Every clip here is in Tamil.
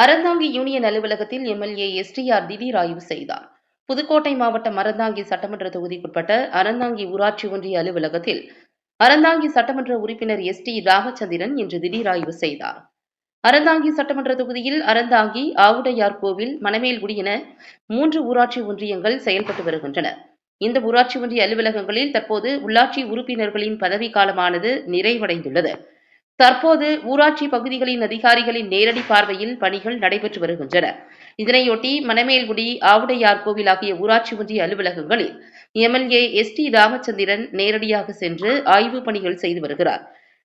அறந்தாங்கி யூனியன் அலுவலகத்தில் எம்எல்ஏ எஸ்டிஆர் திடீர் ஆய்வு செய்தார். புதுக்கோட்டை மாவட்டம் அறந்தாங்கி சட்டமன்ற தொகுதிக்குட்பட்ட அறந்தாங்கி ஊராட்சி ஒன்றிய அலுவலகத்தில் அறந்தாங்கி சட்டமன்ற உறுப்பினர் எஸ் டி ராமச்சந்திரன் இன்று திடீர் ஆய்வு செய்தார். அறந்தாங்கி சட்டமன்ற தொகுதியில் அறந்தாங்கி ஆவுடையார் கோவில் மணமேல்குடி என மூன்று ஊராட்சி ஒன்றியங்கள் செயல்பட்டு வருகின்றன. இந்த ஊராட்சி ஒன்றிய அலுவலகங்களில் தற்போது உள்ளாட்சி உறுப்பினர்களின் பதவி காலமானது நிறைவடைந்துள்ளது. தற்போது ஊராட்சி பகுதிகளின் அதிகாரிகளின் நேரடி பார்வையில் பணிகள் நடைபெற்று வருகின்றன. இதனையொட்டி மணமேல்குடி ஆவுடையார் கோவில் ஆகிய ஊராட்சி ஒன்றிய அலுவலகங்களில் எம்எல்ஏ எஸ் டி ராமச்சந்திரன் நேரடியாக சென்று ஆய்வுப் பணிகள் செய்து வருகிறார்.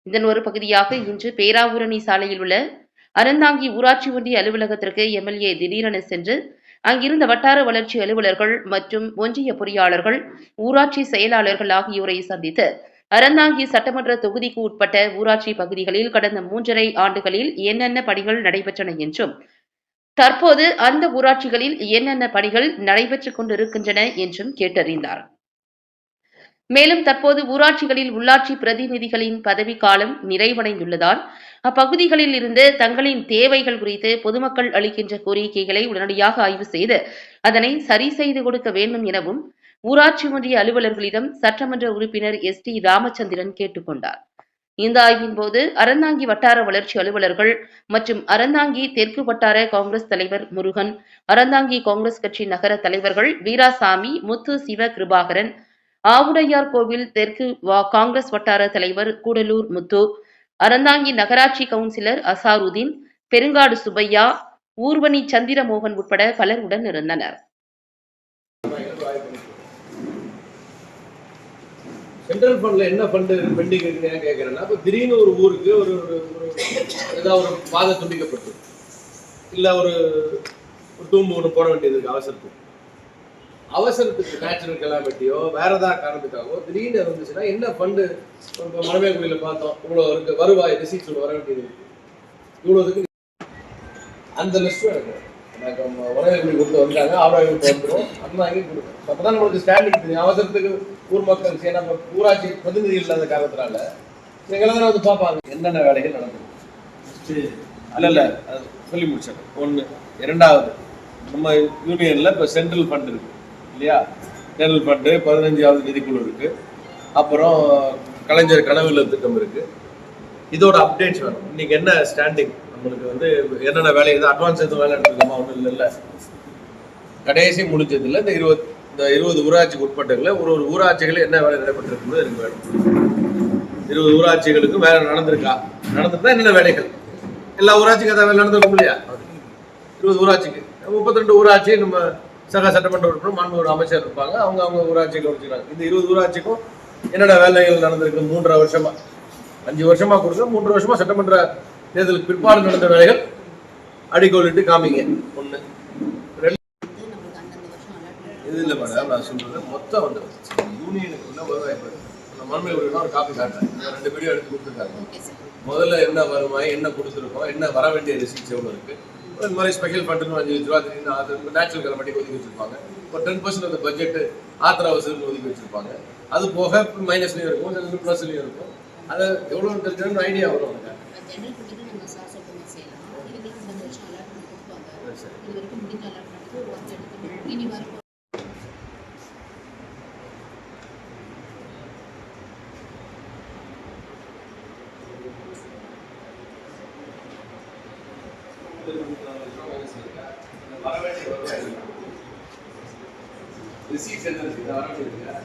இதன் ஒரு பகுதியாக இன்று பேராவூரணி சாலையில் உள்ள அறந்தாங்கி ஊராட்சி ஒன்றிய அலுவலகத்திற்கு எம்எல்ஏ திடீரென சென்று அங்கிருந்த வட்டார வளர்ச்சி அலுவலர்கள் மற்றும் ஒன்றிய பொறியாளர்கள் ஊராட்சி செயலாளர்கள் ஆகியோரை சந்தித்து அறந்தாங்கி சட்டமன்ற தொகுதிக்கு உட்பட்ட ஊராட்சி பகுதிகளில் கடந்த மூன்றரை ஆண்டுகளில் என்னென்ன பணிகள் நடைபெற்றன என்றும் தற்போது அந்த ஊராட்சிகளில் என்னென்ன பணிகள் நடைபெற்றுக் கொண்டிருக்கின்றன என்றும் கேட்டறிந்தார். மேலும் தற்போது ஊராட்சிகளில் உள்ளாட்சி பிரதிநிதிகளின் பதவிக்காலம் நிறைவடைந்துள்ளதால் அப்பகுதிகளில் இருந்து தங்களின் தேவைகள் குறித்து பொதுமக்கள் அளிக்கின்ற கோரிக்கைகளை உடனடியாக ஆய்வு செய்து அதனை சரி செய்து கொடுக்க வேண்டும் எனவும் ஊராட்சி ஒன்றிய அலுவலர்களிடம் சட்டமன்ற உறுப்பினர் எஸ் டி ராமச்சந்திரன் கேட்டுக்கொண்டார் இந்த ஆய்வின் போது அறந்தாங்கி வட்டார வளர்ச்சி அலுவலர்கள் மற்றும் அறந்தாங்கி தெற்கு வட்டார காங்கிரஸ் தலைவர் முருகன் அறந்தாங்கி காங்கிரஸ் கட்சி நகர தலைவர்கள் வீராசாமி முத்து சிவ கிருபாகரன் ஆவுடையார் கோவில் தெற்கு வா- காங்கிரஸ் வட்டார தலைவர் கூடலூர் முத்து அறந்தாங்கி நகராட்சி கவுன்சிலர் அசாருதீன் பெருங்காடு சுப்பையா ஊர்வனி சந்திரமோகன் உட்பட பலர் உடன் இருந்தனர். சென்ட்ரல் ஃபண்ட்ல என்ன ஃபண்டு பெண்டிங் இருக்குன்னு ஏன் கேட்கறேன்னா இப்போ திடீர்னு ஒரு ஊருக்கு ஒரு ஒரு ஏதாவது ஒரு பாதை துண்டிக்கப்பட்டு இல்லை ஒரு ஒரு தூம்பு ஒன்று போட வேண்டியது இருக்கு அவசரத்துக்கு அவசரத்துக்கு நேச்சுரல் கலாமிட்டியோ வேற ஏதாவது காரணத்துக்காகவோ திடீர்னு இருந்துச்சுன்னா என்ன ஃபண்டு இப்போ மனமே கோயிலில் பார்த்தோம் இவ்வளோ இருக்கு வருவாய் ரிசீட்ஸ் வர வேண்டியது இருக்கு. இவ்வளோதுக்கு அந்த லிஸ்ட்டும் எனக்கு எனக்கு உணவு கொடுத்து வந்தாங்க ஆரோக்கியம் கொடுத்து வந்துடும் அந்த வாங்கி கொடுக்கும் அப்பதான் நம்மளுக்கு ஸ்டாண்டிங் தெரியும். அவசரத்துக்கு ஊர் மக்கள் சரி நம்ம ஊராட்சி பிரதிநிதி இல்லாத காரணத்தினால எங்கெல்லாம் வந்து பார்ப்பாங்க. என்னென்ன வேலைகள் நடக்குது? இல்ல இல்ல. அது சொல்லி முடிச்சேன் ஒன்று இரண்டாவது நம்ம யூனியனில் இப்போ சென்ட்ரல் ஃபண்ட் இருக்கு. இல்லையா? சென்ட்ரல் ஃபண்டு பதினஞ்சாவது நிதிக்குழு இருக்குது அப்புறம் கலைஞர் கனவு திட்டம் இருக்குது இதோட அப்டேட்ஸ் வேணும். இன்னைக்கு என்ன ஸ்டாண்டிங் நம்மளுக்கு வந்து என்னென்ன வேலை இது அட்வான்ஸ் எதுவும் வேலை எடுத்துருக்கோமா? ஒன்றும் இல்லைல்ல. கடைசி முடிஞ்சதில் இந்த இருபது இந்த இருபது ஊராட்சிக்கு உட்பட்டங்களில் ஒரு ஒரு ஊராட்சிகள் என்ன வேலை நடைபெற்றிருக்குன்னு எனக்கு வேணும். இருபது ஊராட்சிகளுக்கும் வேலை நடந்திருக்கா? நடந்திருந்தா என்னென்ன வேலைகள்? எல்லா ஊராட்சிக்கும் அதான் வேலை நடந்திருக்கும் இல்லையா? இருபது ஊராட்சிக்கு. முப்பத்தி ரெண்டு ஊராட்சி நம்ம சக சட்டமன்ற உறுப்பினர் மாண்பு ஒரு அமைச்சர் இருப்பாங்க. அவங்க அவங்க ஊராட்சிகள் வச்சுக்கிறாங்க இந்த இருபது ஊராட்சிக்கும் என்னென்ன வேலைகள் நடந்திருக்கு மூன்றரை வருஷமா? அஞ்சு வருஷமா கொடுங்க மூன்று வருஷமா சட்டமன்ற தேர்தலுக்கு பிற்பாடு நடந்த வேலைகள் அடிக்கோலிட்டு காமிங்க. ஒண்ணு ரெண்டு. இது இல்லை மேடம் நான் சொல்றது மொத்தம் வந்து யூனியனுக்குள்ள வருவாய் பாரு. நான் மண்மை ஒரு காப்பி காட்டுறேன் ரெண்டு வீடியோ எடுத்து கொடுத்துருக்காங்க. முதல்ல என்ன வருவாய் என்ன கொடுத்துருக்கோம் என்ன வர வேண்டிய ரிசீட்ஸ் எவ்வளோ இருக்கு? இந்த மாதிரி ஸ்பெஷல் ஃபண்டுன்னு அஞ்சு லட்ச ரூபா திடீர்னு அது நேச்சுரல் கலமட்டிக்கு ஒதுக்கி வச்சிருப்பாங்க. ஒரு டென் பர்சன்ட் அந்த பட்ஜெட் ஆத்திர அவசரம் ஒதுக்கி வச்சிருப்பாங்க. அது போக மைனஸ்லயும் இருக்கும் ப்ளஸ்லயும் இருக்கும். அது எவ்வளோ தெரிஞ்சு ஐடியா வரும் எனக்கு ஜெனரல் ஃபண்டுக்கு நம்ம சார் சொல்ற மாதிரி செய்யலாம் இதுக்கு இந்த வருஷம் அலாட்மெண்ட் கொடுப்பாங்க சரி. இது வரைக்கும் முடிஞ்ச அலாட்மெண்ட்டுக்கு ஒரு ஒர்க் எடுத்து இனி வர ரிசீட்ஸ் என்ன இருக்கு வர வேண்டியது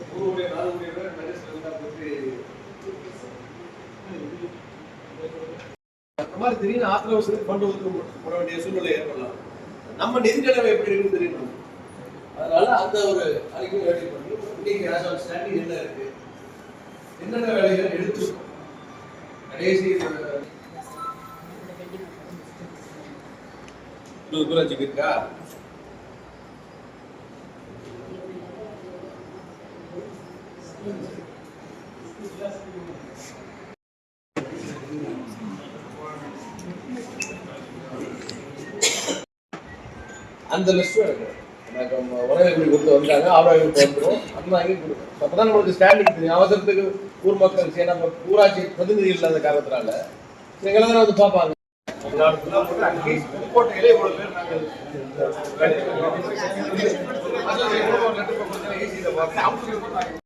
ஒரு கோடி நாலு கோடி ரூபாய் மைனஸ்ல இருந்தா போட்டு அந்த மாதிரி திடீர்னு ஆத்திர அவசரத்துக்கு ஃபண்ட் ஒதுக்க போட வேண்டிய சூழ்நிலை ஏற்படலாம். நம்ம நிதி நிலைமை எப்படி இருக்குன்னு தெரியணும். அதனால அந்த ஒரு அறிக்கை வேலை பண்ணி இன்னைக்கு ஆஸ் ஆன் ஸ்டாண்டிங் என்ன இருக்கு? என்னென்ன வேலைகள் எடுத்துருக்கோம்? கடைசி இருபது ஊராட்சிக்கு இருக்கா அந்த லிஸ்ட்டும் எனக்கு எனக்கு உணவு கொடுத்து வந்தாங்க ஆவராய் கொடுத்து வந்துடும் அந்த வாங்கி கொடுக்கும் அப்பதான் நம்மளுக்கு ஸ்டாண்டிங் தெரியும். அவசரத்துக்கு ஊர் மக்கள் சரி நம்ம ஊராட்சி பிரதிநிதி இல்லாத காரணத்தினால எங்களை தான் வந்து பார்ப்பாங்க. நாலு புதுக்கோட்டையிலே இவ்வளோ பேர் நாங்கள் அசோசியேஷன் லெட்டர் ஈஸியில்